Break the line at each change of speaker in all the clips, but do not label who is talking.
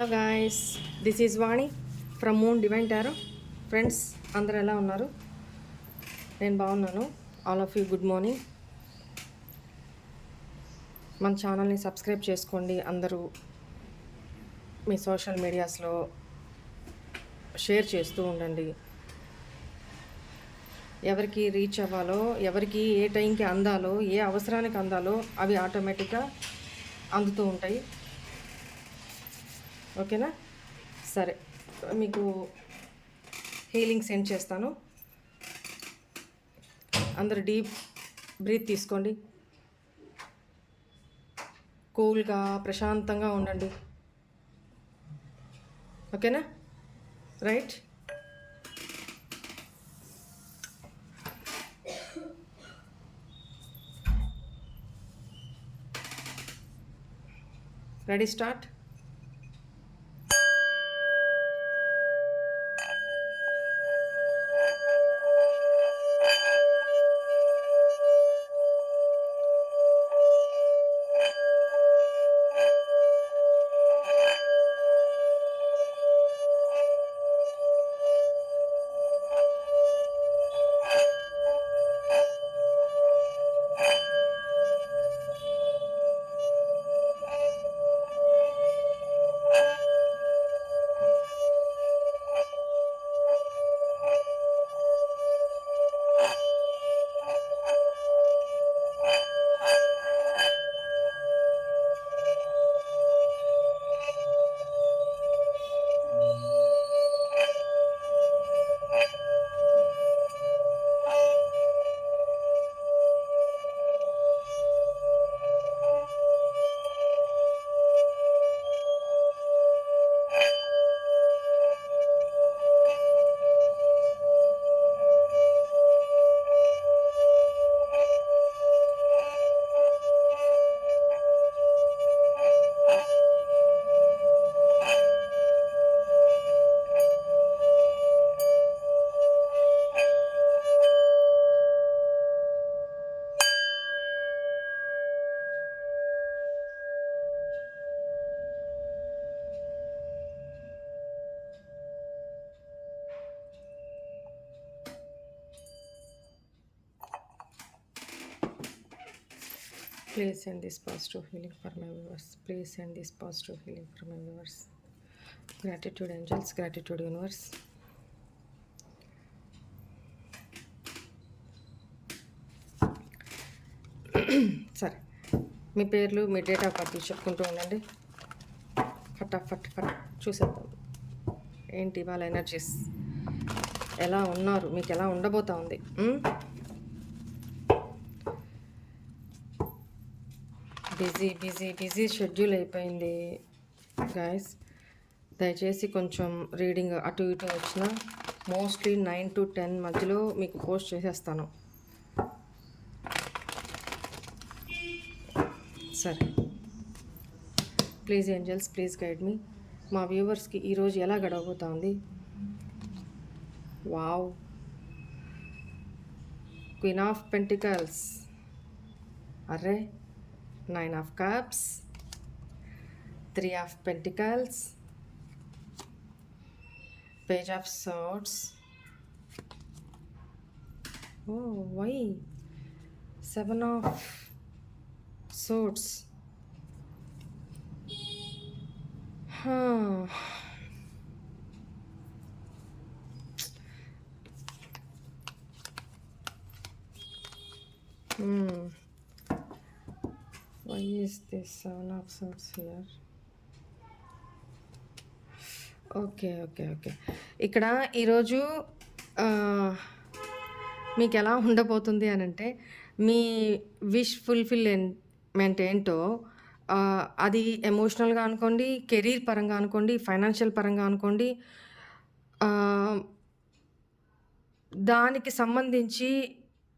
Hello guys this is Vani from moon divine tarot friends అందరు ఎలా ఉన్నారు? నేను బాగున్నాను. All of you good morning మన ఛానల్ని సబ్స్క్రైబ్ చేసుకోండి. అందరూ మీ సోషల్ మీడియాస్లో షేర్ చేస్తూ ఉండండి. ఎవరికి రీచ్ అవ్వాలో ఎవరికి ఏ టైంకి అందాలో ఏ అవసరానికి అందాలో అవి ఆటోమేటిక్గా అందుతూ ఉంటాయి. ఓకేనా? సరే. మీకు హీలింగ్ సెండ్ చేస్తాను. అందరు డీప్ బ్రీత్ తీసుకోండి. కూల్గా ప్రశాంతంగా ఉండండి. ఓకేనా? Right? Ready start? Please send this positive feeling for my viewers please send this positive feeling for my viewers gratitude angels gratitude universe సరే మీ పేర్లు మీ డేట్ ఆఫ్ బర్త్ చెప్పుకుంటూ ఉండండి. ఫటాఫట్ ఫట్ చూసేద్దాం. ఏంటి వాళ్ళ ఎనర్జీస్ ఎలా ఉన్నారు? మీకు ఎలా ఉండబోతా ఉంది? బిజీ బిజీ బిజీ షెడ్యూల్ అయిపోయింది. గాయస్ దయచేసి కొంచెం రీడింగ్ అటు ఇటు వచ్చిన. మోస్ట్లీ నైన్ టు టెన్ మధ్యలో మీకు పోస్ట్ చేసేస్తాను. సరే. ప్లీజ్ ఏంజల్స్ ప్లీజ్ గైడ్ మీ మా వ్యూవర్స్కి ఈరోజు ఎలా గడవబోతా ఉంది వావ్ క్వీన్ ఆఫ్ పెంటికల్స్ అర్రే. Nine of cups. Three of pentacles. Page of swords. Oh why? Seven of swords. Huh. Hmm Why is this seven of swords here? Okay okay okay ఇక్కడ ఈరోజు మీకు ఎలా ఉండబోతుంది అని అంటే మీ విష్ ఫుల్ఫిల్మెంట్ ఏంటో అది ఎమోషనల్గా అనుకోండి కెరీర్ పరంగా అనుకోండి ఫైనాన్షియల్ పరంగా అనుకోండి దానికి సంబంధించి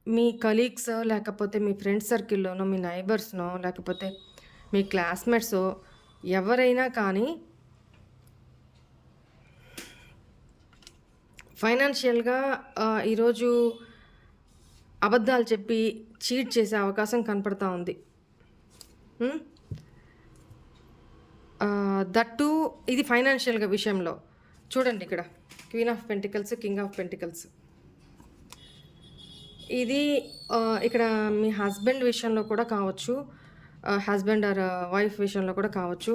మీ కలీగ్స్ లేకపోతే మీ ఫ్రెండ్స్ సర్కిల్లోనో మీ నైబర్స్నో లేకపోతే మీ క్లాస్మేట్స్ ఎవరైనా కానీ ఫైనాన్షియల్గా ఈరోజు అబద్ధాలు చెప్పి చీట్ చేసే అవకాశం కనపడతా ఉంది. దట్టు ఇది ఫైనాన్షియల్గా విషయంలో. చూడండి ఇక్కడ. Queen of pentacles king of pentacles. ఇది ఇక్కడ మీ హస్బెండ్ విషయంలో కూడా కావచ్చు హస్బెండ్ ఆర్ వైఫ్ విషయంలో కూడా కావచ్చు.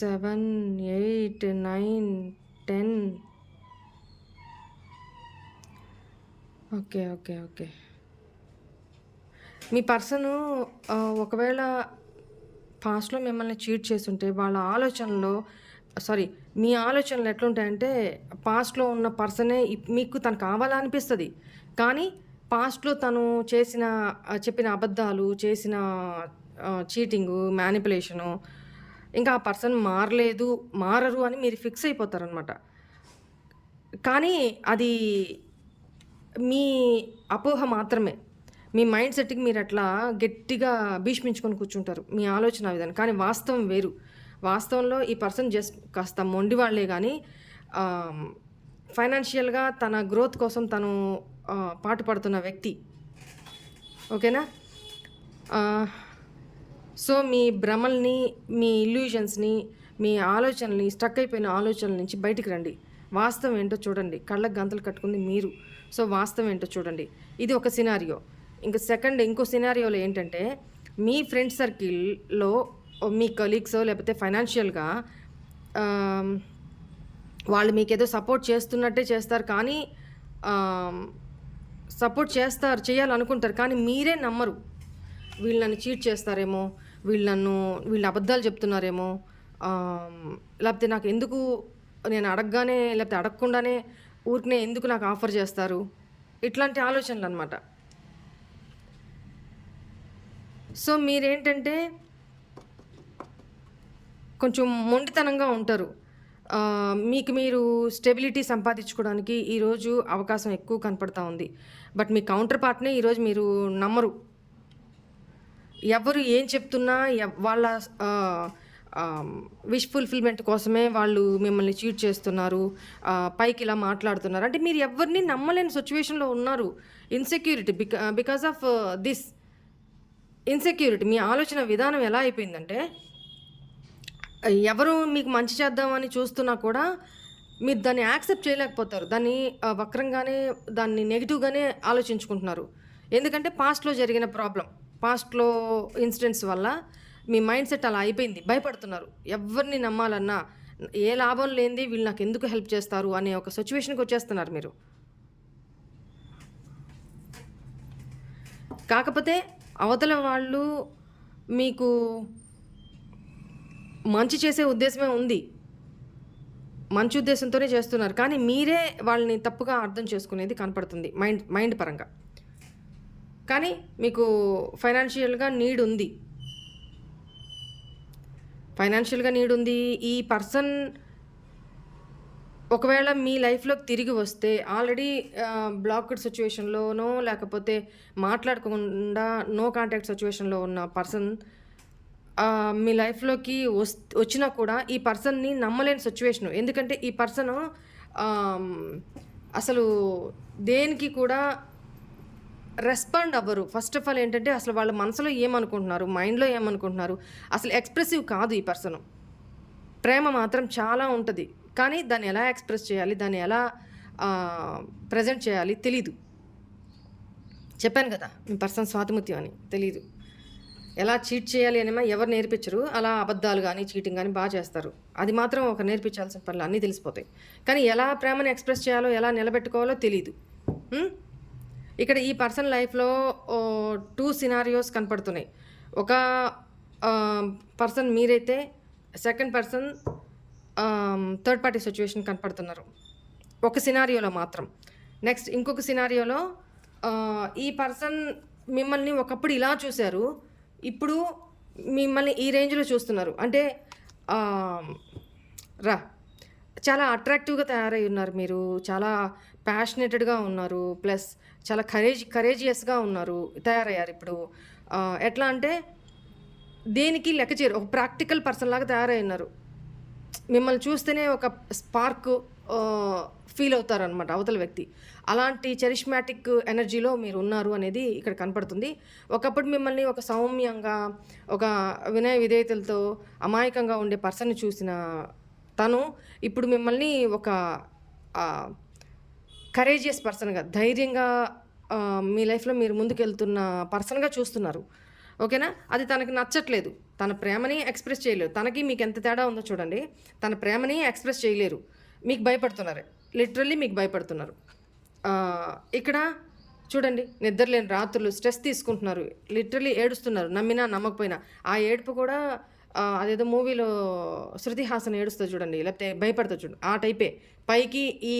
Seven eight nine ten okay okay okay మీ పర్సను ఒకవేళ పాస్ట్లో మిమ్మల్ని చీట్ చేస్తుంటే వాళ్ళ ఆలోచనలో సారీ మీ ఆలోచనలు ఎట్లుంటాయంటే పాస్ట్లో ఉన్న పర్సనే మీకు తను కావాలనిపిస్తుంది కానీ పాస్ట్లో తను చేసిన చెప్పిన అబద్ధాలు చేసిన చీటింగు మ్యానిపులేషను ఇంకా ఆ పర్సన్ మారలేదు మారరు అని మీరు ఫిక్స్ అయిపోతారనమాట కానీ అది మీ అపోహ మాత్రమే. మీ మైండ్ సెట్కి మీరు అట్లా గట్టిగా భీష్మించుకొని కూర్చుంటారు. మీ ఆలోచన విధానం. కానీ వాస్తవం వేరు. వాస్తవంలో ఈ పర్సన్ జస్ట్ కాస్త మొండి వాళ్ళే కానీ ఫైనాన్షియల్గా తన గ్రోత్ కోసం తను పాటుపడుతున్న వ్యక్తి. ఓకేనా? సో మీ భ్రమల్ని మీ ఇల్యూజన్స్ని మీ ఆలోచనల్ని స్టక్ అయిపోయిన ఆలోచనల నుంచి బయటికి రండి. వాస్తవం ఏంటో చూడండి. కళ్ళకు గంతలు కట్టుకుంది మీరు. సో వాస్తవం ఏంటో చూడండి. ఇది ఒక సినారియో. ఇంకా సెకండ్ ఇంకో సినారియోలో ఏంటంటే మీ ఫ్రెండ్ సర్కిల్లో మీ కలీగ్స్ లేకపోతే ఫైనాన్షియల్గా వాళ్ళు మీకు ఏదో సపోర్ట్ చేస్తున్నట్టే చేస్తారు కానీ సపోర్ట్ చేస్తారు చేయాలనుకుంటారు కానీ మీరే నమ్మరు. వీళ్ళు నన్ను చీట్ చేస్తారేమో వీళ్ళు నన్ను వీళ్ళు అబద్ధాలు చెప్తున్నారేమో లేకపోతే నాకు ఎందుకు నేను అడగగానే లేకపోతే అడగకుండానే ఊరికనే ఎందుకు నాకు ఆఫర్ చేస్తారు? ఇట్లాంటి ఆలోచనలు అనమాట సో మీరేంటంటే కొంచెం మొండితనంగా ఉంటారు. మీకు మీరు స్టెబిలిటీ సంపాదించుకోవడానికి ఈరోజు అవకాశం ఎక్కువ కనపడతా ఉంది. బట్ మీ కౌంటర్ పార్ట్నే ఈరోజు మీరు నమ్మరు. ఎవరు ఏం చెప్తున్నా ఎవ్- వాళ్ళ విష్ ఫుల్ఫిల్మెంట్ కోసమే వాళ్ళు మిమ్మల్ని చీట్ చేస్తున్నారు. పైకి ఇలా మాట్లాడుతున్నారు. అంటే మీరు ఎవరిని నమ్మలేని సిచ్యువేషన్లో ఉన్నారు. Insecurity బికా because of this insecurity మీ ఆలోచన విధానం ఎలా అయిపోయిందంటే ఎవరు మీకు మంచి చేద్దామని చూస్తున్నా కూడా మీరు దాన్ని యాక్సెప్ట్ చేయలేకపోతారు. దాన్ని వక్రంగానే దాన్ని నెగిటివ్గానే ఆలోచించుకుంటున్నారు. ఎందుకంటే పాస్ట్లో జరిగిన ప్రాబ్లం పాస్ట్లో ఇన్సిడెంట్స్ వల్ల మీ మైండ్ సెట్ అలా అయిపోయింది. భయపడుతున్నారు. ఎవరిని నమ్మాలన్నా ఏ లాభం లేనిది వీళ్ళు నాకు ఎందుకు హెల్ప్ చేస్తారు అనే ఒక సిచ్యువేషన్కి వచ్చేస్తున్నారు మీరు. కాకపోతే అవతల వాళ్ళు మీకు మంచి చేసే ఉద్దేశమే ఉంది. మంచి ఉద్దేశంతోనే చేస్తున్నారు. కానీ మీరే వాళ్ళని తప్పుగా అర్థం చేసుకునేది కనపడుతుంది మైండ్ మైండ్ పరంగా. కానీ మీకు ఫైనాన్షియల్గా నీడ్ ఉంది ఫైనాన్షియల్గా నీడ్ ఉంది ఈ పర్సన్ ఒకవేళ మీ లైఫ్లోకి తిరిగి వస్తే ఆల్రెడీ బ్లాక్డ్ సిచ్యువేషన్లోనో లేకపోతే మాట్లాడకుండా నో కాంటాక్ట్ సిచ్యువేషన్లో ఉన్న పర్సన్ మీ లైఫ్లోకి వస్ వచ్చినా కూడా ఈ పర్సన్ని నమ్మలేని సిచ్యువేషన్ ఎందుకంటే ఈ పర్సన్ అసలు దేనికి కూడా రెస్పాండ్ అవ్వరు. ఫస్ట్ ఆఫ్ ఆల్ ఏంటంటే అసలు వాళ్ళ మనసులో ఏమనుకుంటున్నారు? మైండ్లో ఏమనుకుంటున్నారు? అసలు ఎక్స్ప్రెసివ్ కాదు ఈ పర్సన్. ప్రేమ మాత్రం చాలా ఉంటుంది. కానీ దాన్ని ఎలా ఎక్స్ప్రెస్ చేయాలి? దాన్ని ఎలా ప్రజెంట్ చేయాలి? తెలీదు. చెప్పాను కదా మీ పర్సన్ స్వాతిముత్యం అని. తెలీదు. ఎలా చీట్ చేయాలి అనేమో ఎవరు నేర్పించరు. అలా అబద్ధాలు కానీ చీటింగ్ కానీ బాగా చేస్తారు. అది మాత్రం ఒక నేర్పించాల్సిన పనులు అన్నీ తెలిసిపోతాయి. కానీ ఎలా ప్రేమను ఎక్స్ప్రెస్ చేయాలో ఎలా నిలబెట్టుకోవాలో తెలియదు ఇక్కడ ఈ పర్సన్ లైఫ్లో టూ సినారియోస్ కనపడుతున్నాయి. ఒక పర్సన్ మీరైతే second person third party situation కనపడుతున్నారు. ఒక సినారియోలో మాత్రం. నెక్స్ట్ ఇంకొక సినారియోలో ఈ పర్సన్ మిమ్మల్ని ఒకప్పుడు ఇలా చూశారు. ఇప్పుడు మిమ్మల్ని ఈ రేంజ్లో చూస్తున్నారు. అంటే రా చాలా అట్రాక్టివ్గా తయారై ఉన్నారు మీరు. చాలా ప్యాషనేటెడ్గా ఉన్నారు. ప్లస్ చాలా కరేజ్ కరేజియస్గా ఉన్నారు. తయారయ్యారు ఇప్పుడు. ఎట్లా అంటే దేనికి లెక్క చేయరు. ఒక ప్రాక్టికల్ పర్సన్ లాగా తయారై ఉన్నారు. మిమ్మల్ని చూస్తేనే ఒక స్పార్క్ ఫీల్ అవుతారనమాట అవతల వ్యక్తి. అలాంటి చరిష్మాటిక్ ఎనర్జీలో మీరు ఉన్నారు అనేది ఇక్కడ కనపడుతుంది. ఒకప్పుడు మిమ్మల్ని ఒక సౌమ్యంగా ఒక వినయ విధేయతలతో అమాయకంగా ఉండే పర్సన్ని చూసిన తను ఇప్పుడు మిమ్మల్ని ఒక కరేజియస్ పర్సన్గా ధైర్యంగా మీ లైఫ్లో మీరు ముందుకెళ్తున్న పర్సన్గా చూస్తున్నారు. ఓకేనా? అది తనకి నచ్చట్లేదు. తన ప్రేమని ఎక్స్ప్రెస్ చేయలేరు తనకి మీకు ఎంత తేడా ఉందో చూడండి. తన ప్రేమని ఎక్స్ప్రెస్ చేయలేరు. మీకు భయపడుతున్నారు. లిటరల్లీ మీకు భయపడుతున్నారు. ఇక్కడ చూడండి నిద్రలేని రాత్రులు స్ట్రెస్ తీసుకుంటున్నారు. లిటరలీ ఏడుస్తున్నారు నమ్మినా నమ్మకపోయినా. ఆ ఏడుపు కూడా అదేదో మూవీలో శృతి హాసన్ ఏడుస్తుంది చూడండి లేకపోతే భయపడుతుంది చూడండి ఆ టైపే. పైకి ఈ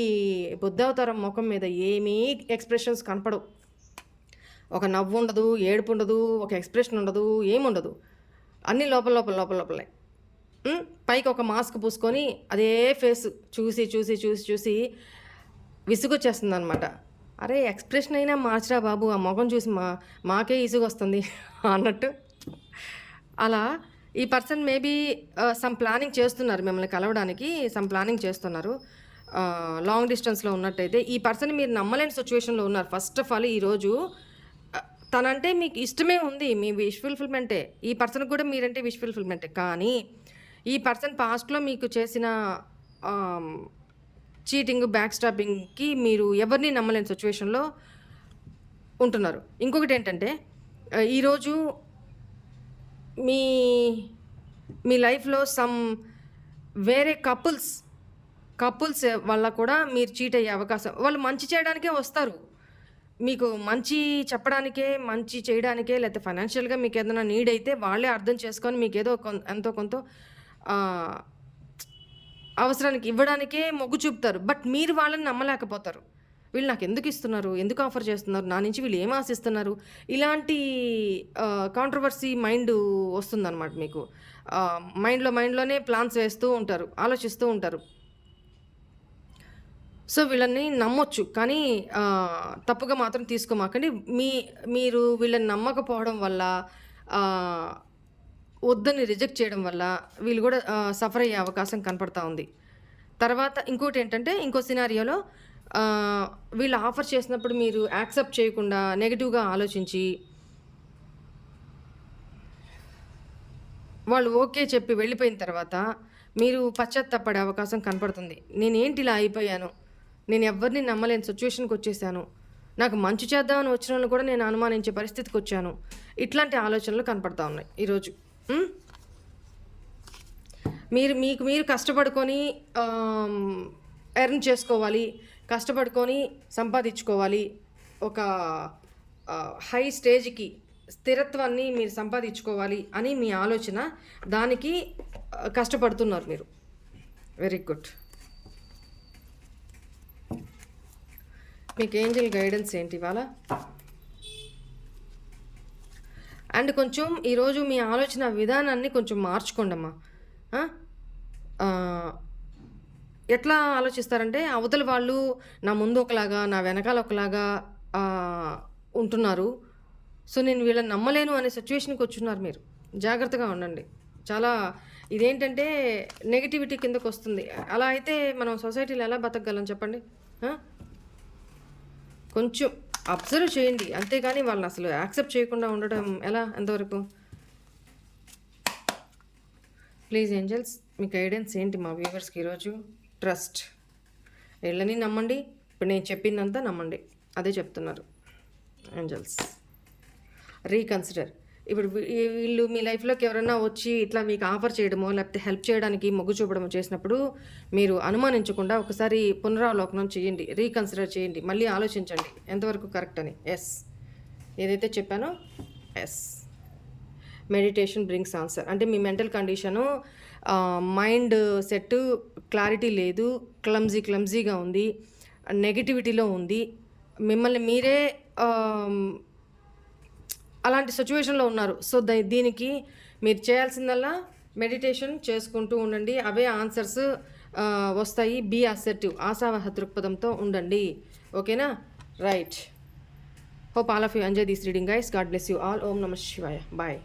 బుద్ధావతారం ముఖం మీద ఏమీ ఎక్స్ప్రెషన్స్ కనపడవు. ఒక నవ్వు ఉండదు ఏడుపు ఉండదు ఒక ఎక్స్ప్రెషన్ ఉండదు ఏముండదు. అన్నీ లోపల లోపల లోపల లోపలే. పైకి ఒక మాస్క్ పూసుకొని అదే ఫేస్ చూసి చూసి చూసి చూసి విసుగొచ్చేస్తుంది అనమాట అరే ఎక్స్ప్రెషన్ అయినా మార్చరా బాబు ఆ ముఖం చూసి మా మాకే ఈజీగా వస్తుంది అన్నట్టు. అలా ఈ పర్సన్ మేబీ సమ్ ప్లానింగ్ చేస్తున్నారు మిమ్మల్ని కలవడానికి సమ్ ప్లానింగ్ చేస్తున్నారు. లాంగ్ డిస్టెన్స్లో ఉన్నట్టయితే ఈ పర్సన్ మీరు నమ్మలేని సిచ్యువేషన్లో ఉన్నారు. ఫస్ట్ ఆఫ్ ఆల్ ఈరోజు తనంటే మీకు ఇష్టమే ఉంది మీ విష్ ఫుల్ఫిల్మెంటే ఈ పర్సన్కి కూడా మీరంటే విష్ ఫుల్ఫిల్మెంటే కానీ ఈ పర్సన్ పాస్ట్లో మీకు చేసిన చీటింగ్ బ్యాక్ స్టాపింగ్కి మీరు ఎవరిని నమ్మలేని సిచ్యువేషన్లో ఉంటున్నారు. ఇంకొకటి ఏంటంటే ఈరోజు మీ మీ లైఫ్లో సమ్ వేరే కపుల్స్ కపుల్స్ వల్ల కూడా మీరు చీట్ అయ్యే అవకాశం వాళ్ళు మంచి చేయడానికే వస్తారు. మీకు మంచి చెప్పడానికే మంచి చేయడానికే లేకపోతే ఫైనాన్షియల్గా మీకు ఏదైనా నీడ్ అయితే వాళ్ళే అర్థం చేసుకొని మీకు ఏదో ఎంతో కొంత అవసరానికి ఇవ్వడానికే మొగ్గు చూపుతారు. బట్ మీరు వాళ్ళని నమ్మలేకపోతారు. వీళ్ళు నాకు ఎందుకు ఇస్తున్నారు? ఎందుకు ఆఫర్ చేస్తున్నారు? నా నుంచి వీళ్ళు ఏం ఆశిస్తున్నారు? ఇలాంటి కాంట్రవర్సీ మైండ్ వస్తుందన్నమాట మీకు. మైండ్లో మైండ్లోనే ప్లాన్స్ వేస్తూ ఉంటారు. ఆలోచిస్తూ ఉంటారు. సో వీళ్ళని నమ్మొచ్చు. కానీ తప్పుగా మాత్రం తీసుకోమాకండి. మీ మీరు వీళ్ళని నమ్మకపోవడం వల్ల వద్దని రిజెక్ట్ చేయడం వల్ల వీళ్ళు కూడా సఫర్ అయ్యే అవకాశం కనపడతా ఉంది. తర్వాత ఇంకోటి ఏంటంటే ఇంకో సినారియోలో వీళ్ళు ఆఫర్ చేసినప్పుడు మీరు యాక్సెప్ట్ చేయకుండా నెగిటివ్గా ఆలోచించి వాళ్ళు ఓకే చెప్పి వెళ్ళిపోయిన తర్వాత మీరు పశ్చాత్తాపడే అవకాశం కనపడుతుంది. నేనేంటి ఇలా అయిపోయాను? నేను ఎవరిని నమ్మలేని సిచ్యువేషన్కి వచ్చేసాను. నాకు మంచి చేద్దామని వచ్చిన వాళ్ళు కూడా నేను అనుమానించే పరిస్థితికి వచ్చాను. ఇట్లాంటి ఆలోచనలు కనపడతా ఉన్నాయి ఈరోజు. మీరు మీకు మీరు కష్టపడుకొని ఎర్న్ చేసుకోవాలి కష్టపడుకొని సంపాదించుకోవాలి. ఒక హై స్టేజ్కి స్థిరత్వాన్ని మీరు సంపాదించుకోవాలి అని మీ ఆలోచన దానికి కష్టపడుతున్నారు మీరు. వెరీ గుడ్ మీకు ఏంజల్ గైడెన్స్ ఏంటి ఇవాళ? అండ్ కొంచెం ఈరోజు మీ ఆలోచన విధానాన్ని కొంచెం మార్చుకోండి అమ్మా ఎట్లా ఆలోచిస్తారంటే అవతల వాళ్ళు నా ముందు ఒకలాగా నా వెనకాల ఒకలాగా ఉంటున్నారు. సో నేను వీళ్ళని నమ్మలేను అనే సిచ్యువేషన్కి వచ్చున్నారు మీరు. జాగ్రత్తగా ఉండండి. చాలా ఇదేంటంటే నెగిటివిటీ కిందకు వస్తుంది. అలా అయితే మనం సొసైటీలో ఎలా బతకగలం చెప్పండి? కొంచెం. అబ్జర్వ్ చేయండి. అంతేగాని వాళ్ళని అసలు యాక్సెప్ట్ చేయకుండా ఉండడం ఎలా? ఎంతవరకు? ప్లీజ్ ఏంజల్స్ మీ గైడెన్స్ ఏంటి మా వ్యూవర్స్కి ఈరోజు? ట్రస్ట్. వీళ్ళని నమ్మండి. ఇప్పుడు నేను చెప్పిందంతా నమ్మండి. అదే చెప్తున్నారు ఏంజల్స్. రీకన్సిడర్. ఇప్పుడు వీళ్ళు మీ లైఫ్లోకి ఎవరైనా వచ్చి ఇట్లా మీకు ఆఫర్ చేయడమో లేకపోతే హెల్ప్ చేయడానికి మొగ్గు చూపడమో చేసినప్పుడు మీరు అనుమానించకుండా ఒకసారి పునరావలోకనం చేయండి రీకన్సిడర్ చేయండి మళ్ళీ ఆలోచించండి. ఎంతవరకు కరెక్ట్ అని? ఎస్ ఏదైతే చెప్పానో? ఎస్ మెడిటేషన్ బ్రింగ్స్ ఆన్సర్ అంటే మీ mental condition mindset clarity లేదు క్లమ్జీ క్లమ్జీగా ఉంది నెగిటివిటీలో ఉంది. మిమ్మల్ని మీరే అలాంటి సిచ్యువేషన్లో ఉన్నారు. సో దీనికి మీరు చేయాల్సిందల్లా మెడిటేషన్ చేసుకుంటూ ఉండండి. అవే ఆన్సర్స్ వస్తాయి. బీ అసెర్టివ్ ఆశావహ దృక్పథంతో ఉండండి. ఓకేనా? Right hope all of you enjoy this reading guys God bless you all ఓం నమ శివాయ. బాయ్